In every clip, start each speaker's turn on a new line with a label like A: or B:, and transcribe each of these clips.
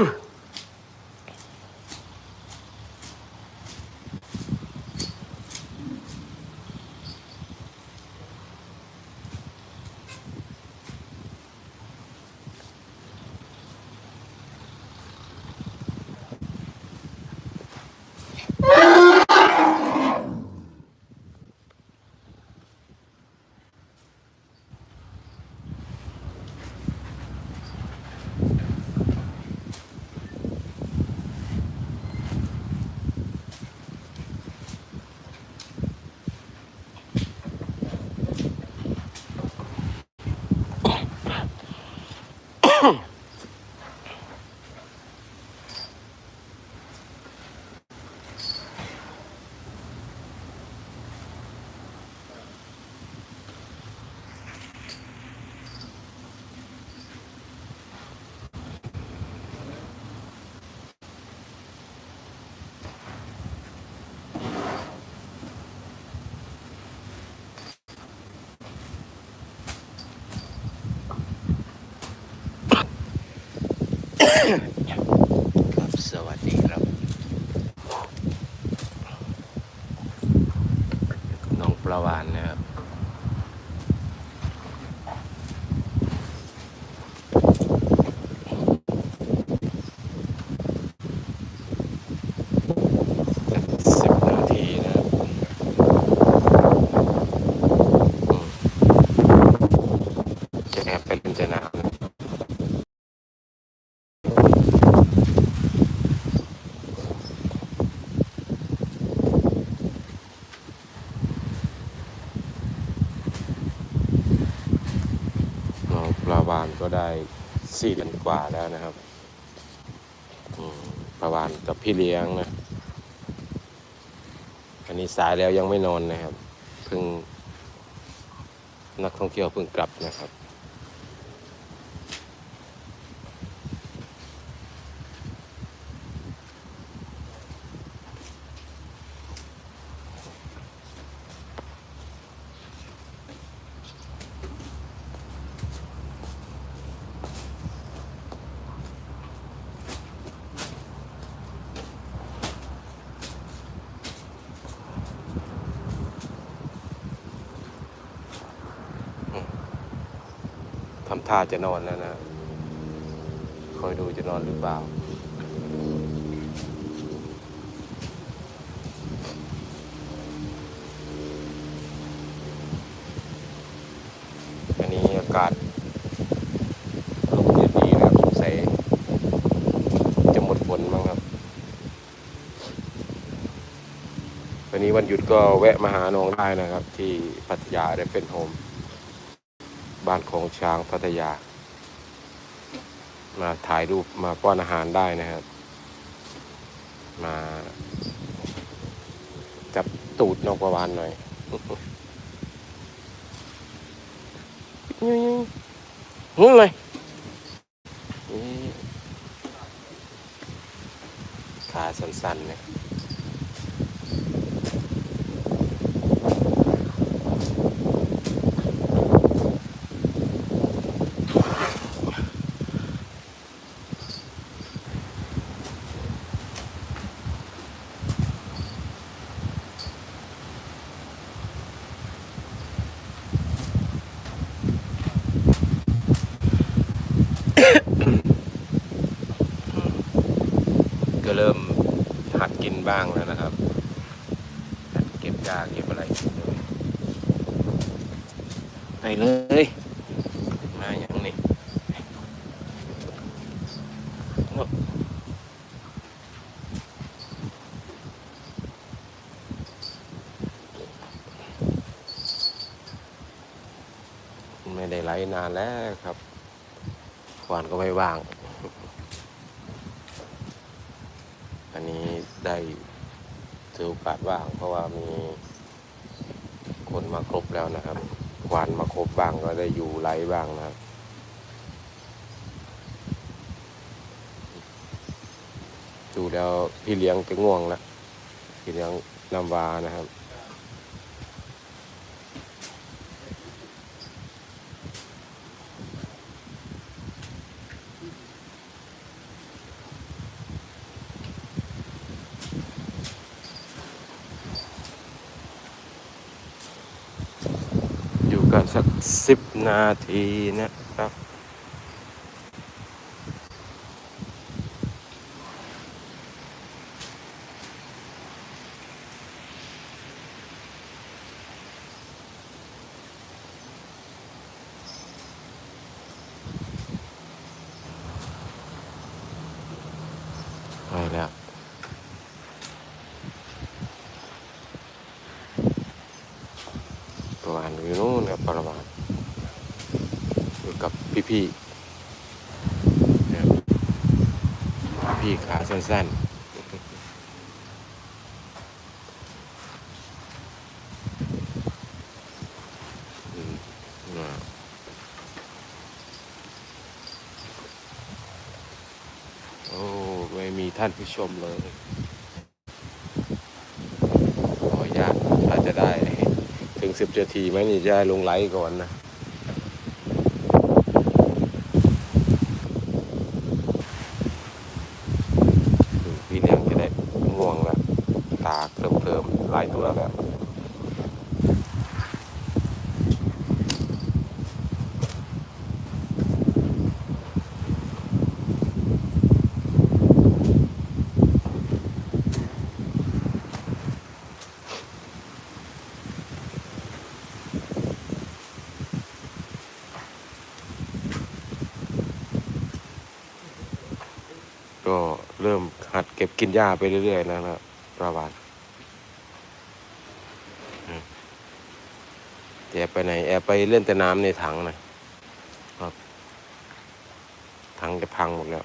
A: Huh. าวานก็ได้สี่เดือนกว่าแล้วนะครับปลาวานกับพี่เลี้ยงนะ อันนี้สายแล้วยังไม่นอนนะครับ เพิ่งนักท่องเที่ยวเพิ่งกลับนะครับ ท่าจะนอนแล้วนะ คอยดูจะนอนหรือเปล่า อันนี้อากาศลมเย็นดีนะครับสงสัยจะหมดฝนมั้งครับ วันนี้วันหยุดก็แวะมาหาน้องได้นะครับ ที่พัทยาได้เป็นโฮม บ้านของช้างพัทยา มาถ่ายรูปมาป้อนอาหารได้นะครับ มาจับตูดนกประวานหน่อยหึ่งเลยขาสั้นๆเนี่ย ก็เริ่มหัดกิน บ้างแล้วนะครับ เก็บยาเก็บอะไรกินด้วยไปเลยมาอย่างนี้ไม่ได้ไลนานแล้วครับขวานก็ไม่ว่าง อันนี้ได้ถือโอกาสว่าง เพราะว่ามีคนมาครบแล้วนะครับวานมาครบบ้างก็ได้อยู่ไลฟ์บ้างนะครับดูแล้วพี่เลี้ยงจะง่วงแล้วพี่เลี้ยงนำวานะครับ กันสักสิบนาทีนะครับ ไปแล้ว ประมาณอยู่นู้นครับประมาณอยู่ กับพี่ๆนะพี่ขาสั้นๆโอ้ไม่มีท่านผู้ชมเลยขออนุญาตอาจจะได้ ถึงสิบนาทีไหมนี่จะลงไลฟ์ก่อนนะ พี่เลี้ยงจะได้ง่วงแล้ว ตาเคลิ้มเคลิมๆหลายตัวแล้วก็เริ่มหัดเก็บกินหญ้าไปเรื่อยๆ นะครับประวัติอืมแต่แอบ ไปไหน แอบไปเล่นแต่น้ำในถังนะครับ ถังจะพังหมดแล้ว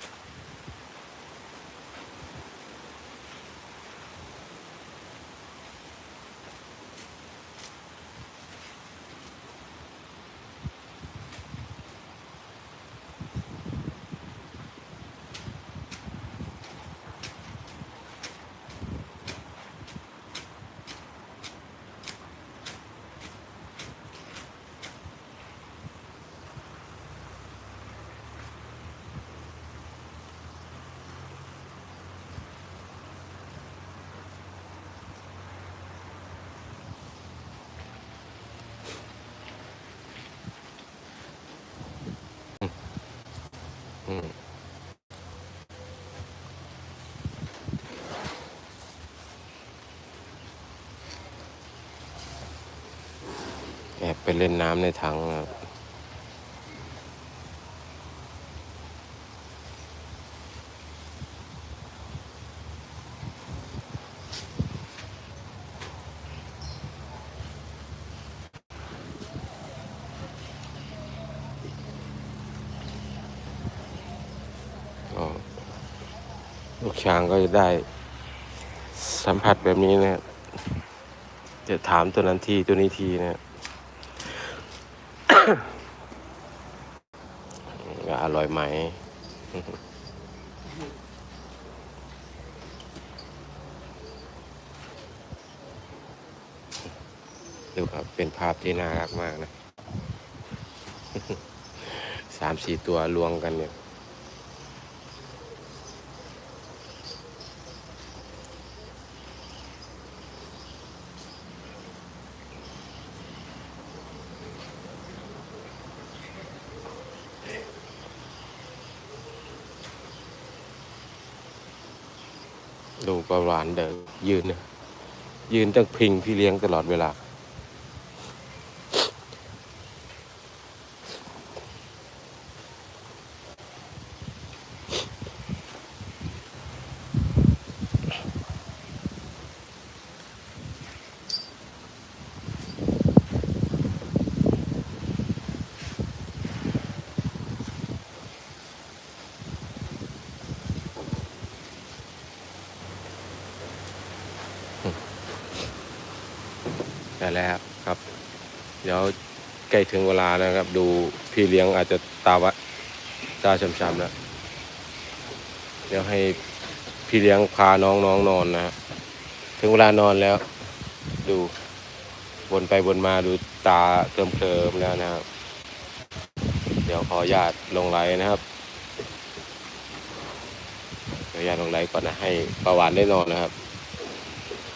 A: แอบไปเล่นน้ำในถังนะครับลูกช้างก็จะได้สัมผัสแบบนี้นะครับจะถามตัวนั้นทีตัวนี้ทีนะครับ ว่า อร่อยไหม ดูครับเป็นภาพที่น่ารักมากนะ สามสี่ตัวรวงกันเนี่ย ดูประหวานเดินยืนนะยืนตั้งพิงพี่เลี้ยงตลอดเวลา ได้แล้วครับ เดี๋ยวใกล้ถึงเวลาแล้วครับ ดูพี่เลี้ยงอาจจะตาวะตาช้ำๆแล้วเดี๋ยวให้พี่เลี้ยงพาน้องๆนนอนนะฮะถึงเวลานอนแล้ว ดูวนไปวนมาดูตาเติมเติมแล้วนะครับ เดี๋ยวขออนุญาตลงไลน์นะครับขออนุญาตลงไลน์ก่อนนะให้ประวานได้นอนนะครับ